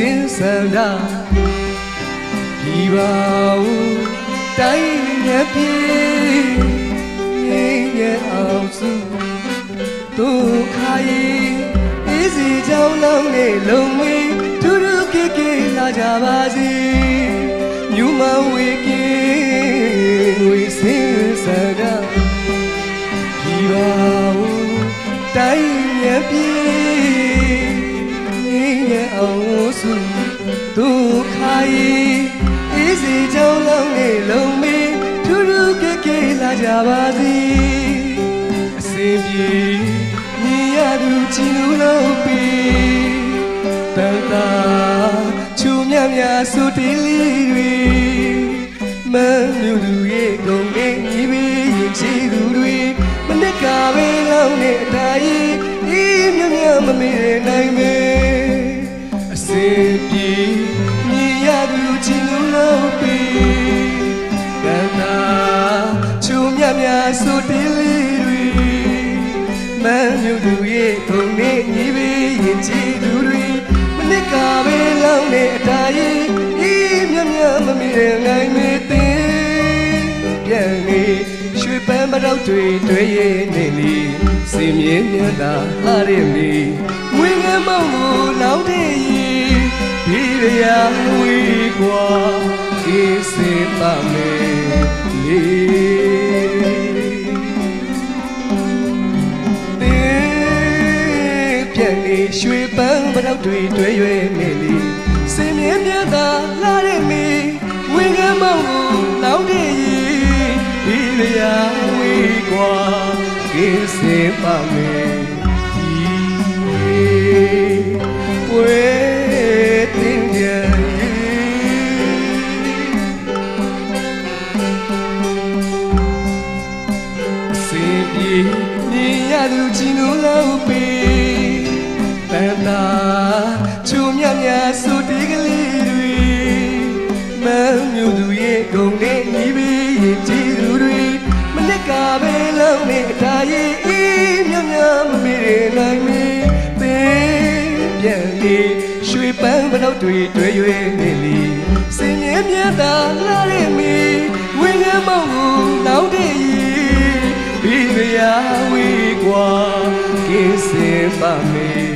စင်စန္ဒဒီပါဦးတိုင်းမြတ်ပြေငင်းငယ်အောင်စုဒုက္ခရဲ့အေးစီကြောင်းလုံးနဲ့လုံမွေထူးထူးကိကိလာကြပါစေမြူမဝေကင်းဝေစင်စန္ဒဒီပါဦးတိုင်းမြတ်ပြေ ငင်းငယ်အောင်စုဒုက္ခရဲ့အေးစီကြောင်းလုံးနဲ့လုံမွေထူးထူးကိကိလာကြပါစေအစင်ပြေမြင်ရသူချီလူလုံးပြီးတန်တာချူမြတ်များစုတေးလေးတွေမန်းလူလူရဲ့ဂုံငင်းကြီးပြီးရင်ချီသူတွေမနစ်ကပဲလုံးနဲ့အတိုင်းအေးမြတ်မြတ်မမေ့နိုင်မေအ စင်ပြေမြင်ရသူချီလူလုံးပြီးတန်တာချူမြတ်များစုတေးလေးတွေမန်းမြူသူရဲ့ဂုံနေညီပေးရင်ကြည်သူတွေမနစ်ကပဲလောင်းနေအတားရင်ဤမြတ်မြတ်မမီတဲ့နိုင်မေတင်ပြန်နေရွှေပန်းပတော့တွေတွေ့ရဲ့နေလီစင်မြင်းမြတ်တာဟာရမီဝင်းငယ်မောင်ကိုလောင်းတဲ့ ရီဒီရယာဝီကွာကိစေပါမေလေတင်းပြန်နေရွှေပန်းပတော့တွေတွေ့ရွယ်နေလီစင်မြင်းမြတ်သာလာတဲ့မီဝင်းကမောင်ကိုလောင်းတဲ့ရီဒီလျာဝေးကွာကိစေပါမ ပြေမြင်ရသူချီနိုးလို့ပေတန်တာချုံမြတ်များဆိုတေးကလေးတွေမန်းမျိုးသူရဲ့ဂုံနဲ့ညီပေးရင်ကြည်သူတွေမနစ်ကပဲလုံးနဲ့အတားရဲ့အေးမြတ်များမမေ့ရနိုင်မေသင်ပြန်လေရွှေပန်းပတော့တွေတွေ့ရွယ်နေလီစင်မြဲမြတ်သာလာရဲ့မီဝင်းငယ်မောင်ကိုလောင်းတဲ့ ရီဒီမယာဝေးကွာကိစေပါမေ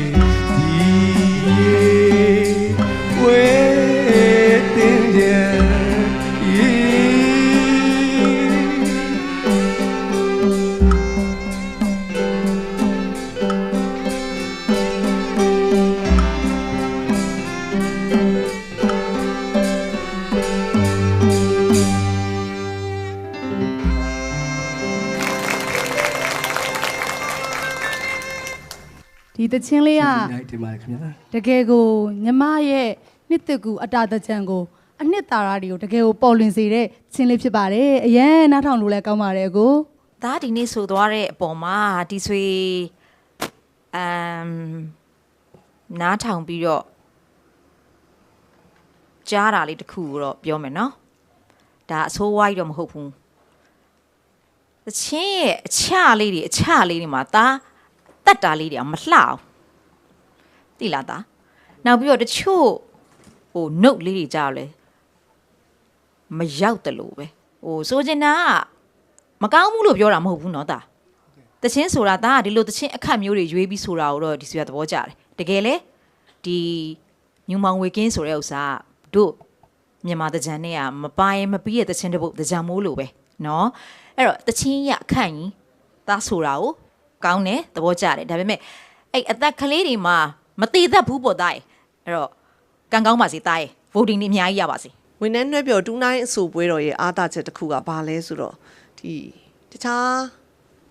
ဒီတချင်းလေးကနိုင်တင်ပါတယ်ခင်ဗျာတကယ်ကိုညီမရဲ့နှစ်သက်ကူအတာတကြံကိုအနှစ်သာရတွေကိုတကယ်ကိုပေါ်လွင်စေတဲ့ချင်းလေးဖြစ်ပါတယ်အရန်နားထောင်လို့လည်းကောင်းပါတယ်ကိုဒါဒီနေ့ဆိုသွားတဲ့အပေါ်မှာဒီဆွေအမ်နားထောင်ပြီးတော့ကြားတာလေးတစ်ခုကိုတော့ပြောမယ်နော်ဒါအဆိုးဝါးကြီးတော့မဟုတ်ဘူးတချင်းရဲ့အချလေးတွေအချလေးတွေမှာဒါ တတ်တာလေးတွေကမလှအောင်သိလားဒါနောက်ပြီးတော့တချို့ဟိုနှုတ်လေးတွေကြားလဲမရောက်တယ်လို့ပဲဟိုဆိုချင်တာက မကောင်းဘူးလို့ပြောတာမဟုတ်ဘူးเนาะတာတချင်းဆိုတာဒါကဒီလိုတချင်းအခက်မျိုးတွေရွေးပြီးဆိုတာကိုတော့ဒီဆွေကသဘောကျတယ်တကယ်လဲဒီညူမောင်ဝေကင်းဆိုတဲ့ဥစ္စာကတို့မြန်မာတကြံနဲ့ကမပိုင်မပြီးရဲ့တချင်းတစ်ပုတ်တကြံမိုးလို့ပဲเนาะအဲ့တော့တချင်းရအခန့်ကြီးသားဆိုတာကို ကောင်းတယ်သဘောကျတယ်ဒါပေမဲ့အဲ့အသက်ကလေးတွေမှာမတည်တတ်ဘူးပေါ့သားရဲ့အဲ့တော့ကံကောင်းပါစေသားရဲ့ voting တွေအများကြီးရပါစေဝန်ထမ်းနှွဲပြောတူနိုင်အဆိုပွဲတော်ရဲ့အားသာချက်တစ်ခုကဘာလဲဆိုတော့ဒီတခြား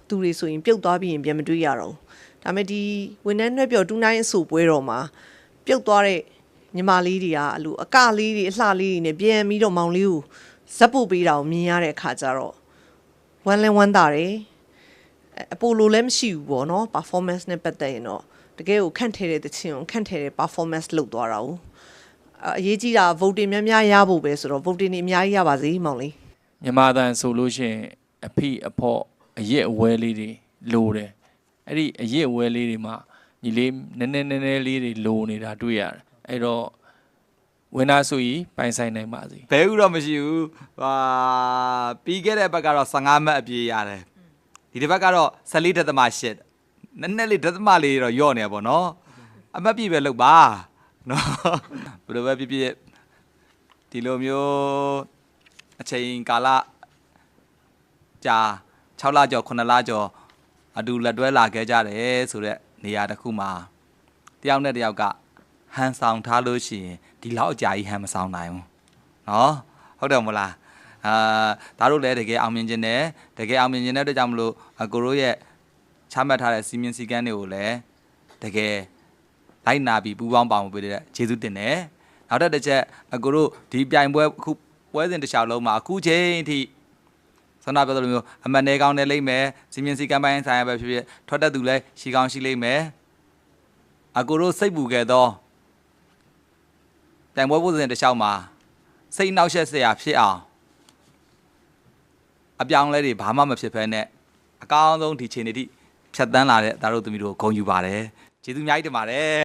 သူတွေဆိုရင်ပြုတ်သွားပြီးရင်ပြန်မတွေ့ရတော့ဘူးဒါပေမဲ့ဒီဝန်ထမ်းနှွဲပြောတူနိုင်အဆိုပွဲတော်မှာပြုတ်သွားတဲ့ညီမလေးတွေကအဲ့လိုအကလေးတွေအလှလေးတွေနဲ့ပြန်ပြီးတော့မောင်လေးကိုဇက်ပုတ်ပေးတာကိုမြင်ရတဲ့အခါကျတော့ဝမ်းလဲဝမ်းသာတယ် အအပိုလိုလည်းမရှိဘူးပေါ့နော် performance နဲ့ပတ်သက်ရင်တော့တကယ်ကိုခန့်ထဲတဲ့တခြင်းကိုခန့်ထဲတဲ့ performance လုပ်သွားတာ ਉਹ အရေးကြီးတာ voting များများရဖို့ပဲဆိုတော့ voting တွေအများကြီးရပါစေမောင်လေးမြန်မာတန်ဆိုလို့ရှိရင်အဖိအဖော့အရက်အဝဲလေးတွေလိုတယ်အဲ့ဒီအရက်အဝဲလေးတွေမှာညီလေးနည်းနည်းနည်းနည်းလေးတွေလိုနေတာတွေ့ရတယ်အဲ့တော့ဝင်းနာဆိုကြီးပိုင်ဆိုင်နိုင်ပါစေဘဲဥတော့မရှိဘူးဟာပြီးခဲ့တဲ့ဘက်ကတော့15မှတ်အပြေးရတယ် ဒီတစ်ဘက်ကတော့14ဒသမ8နည်းနည်းလေးဒသမလေးတော့ယော့နေပါဘောနော်အမှတ်ပြည့်ပဲလုပ်ပါနော်ဘယ်လိုပဲပြည့်ပြည့်ဒီလိုမျိုးအချိန်ကာလကြာ6လကျော်9လကျော်အတူလက်တွဲလာခဲ့ကြတယ်ဆိုတော့နေရာတစ်ခုမှာတယောက်နဲ့တယောက်ကဟန်ဆောင်ထားလို့ရှိရင်ဒီလောက်အကြာကြီးဟန်မဆောင်နိုင်ဘူးနော်ဟုတ်တယ်မလား အာဒါတို့လည်းတကယ်အောင်မြင်ခြင်းနဲ့တကယ်အောင်မြင်ခြင်းတဲ့အတွက်ကြောင့်မလို့အကိုတို့ရဲ့ချမှတ်ထားတဲ့စီမင်းစည်းကမ်းတွေကိုလည်းတကယ်လိုက်နာပြီးပူးပေါင်းပါဝင်ပေးတဲ့ကျေးဇူးတင်တယ်နောက်တစ်တစ်ချက်အကိုတို့ဒီပြိုင်ပွဲအခုပွဲစဉ်တစ်ခြားလုံးမှာအခုချိန်အထိဆန္ဒပြောသလိုမျိုးအမှန်တည်းကောင်းနေလိမ့်မယ်စီမင်းစည်းကမ်းပိုင်းဆိုင်ရာပဲဖြစ်ဖြစ်ထွက်တဲ့သူလည်းရှိကောင်းရှိလိမ့်မယ်အကိုတို့စိတ်ပူခဲ့သောပြိုင်ပွဲပွဲစဉ်တစ်ခြားမှာစိတ်နှောက်ယှက်စရာဖြစ်အောင် အပြောင်းအလဲတွေဘာမှမဖြစ်ဖဲနဲ့အကောင်းဆုံးဒီချိန်တွေထိဖြတ်တန်းလာတဲ့ဒါတို့သမီးတို့ဂုဏ်ယူပါတယ်ကျေးဇူးအများကြီးတင်ပါတယ်